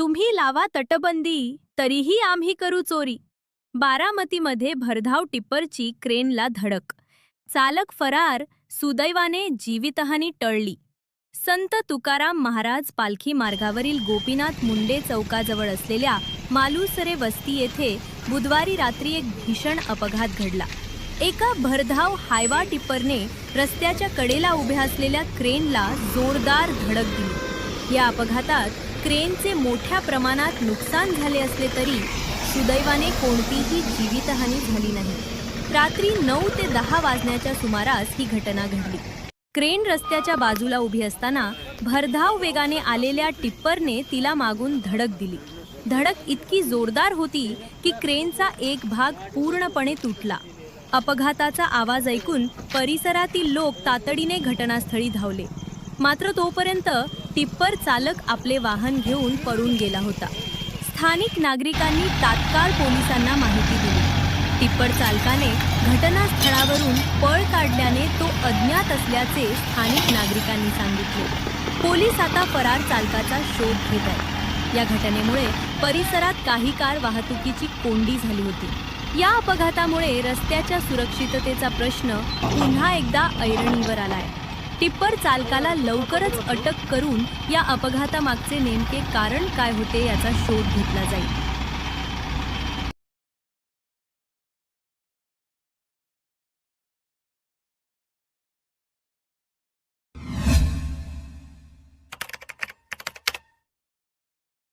तुम्ही लावा तटबंदी तरीही आम्ही करू चोरी. बारामतीमध्ये भरधाव टिप्परची क्रेनला धडक. चालक फरार सुदैवाने जीवितहानी टळली. संत तुकाराम महाराज पालखी मार्गावरील गोपीनाथ मुंडे चौकाजवळ असलेल्या मालुसरे वस्ती येथे बुधवारी रात्री एक भीषण अपघात घडला. एका भरधाव हायवा टिप्परने रस्त्याच्या कडेला उभ्या असलेल्या क्रेनला जोरदार धडक दिली. या अपघातात क्रेनचे मोठ्या प्रमाणात नुकसान झाले असले तरी सुदैवाने कोणतीही जीवितहानी झाली नाही. रात्री नऊ ते दहा वाजण्याच्या सुमारास ही घटना घडली. क्रेन रस्त्याच्या बाजूला उभी असताना भरधाव वेगाने आलेल्या टिप्परने तिला मागून धडक दिली. धडक इतकी जोरदार होती की क्रेनचा एक भाग पूर्णपणे तुटला. अपघाताचा आवाज ऐकून परिसरातील लोक तातडीने घटनास्थळी धावले. मात्र तोपर्यंत टिप्पर चालक आपले वाहन घेऊन पळून गेला होता. स्थानिक नागरिकांनी तात्काळ पोलिसांना माहिती दिली. टिप्पर चालकाने घटनास्थळावरून पळ काढल्याने तो अज्ञात असल्याचे स्थानिक नागरिकांनी सांगितले. पोलीस आता फरार चालकाचा शोध घेत आहेत. या घटनेमुळे परिसरात काही काळ वाहतुकीची कोंडी झाली होती. या अपघातामुळे रस्त्याच्या सुरक्षिततेचा प्रश्न पुन्हा एकदा ऐरणीवर आला आहे टिप्पर चालकाला लवकरच अटक करून या अपघातामागचे नेमके कारण काय होते याचा शोध घेतला जाईल.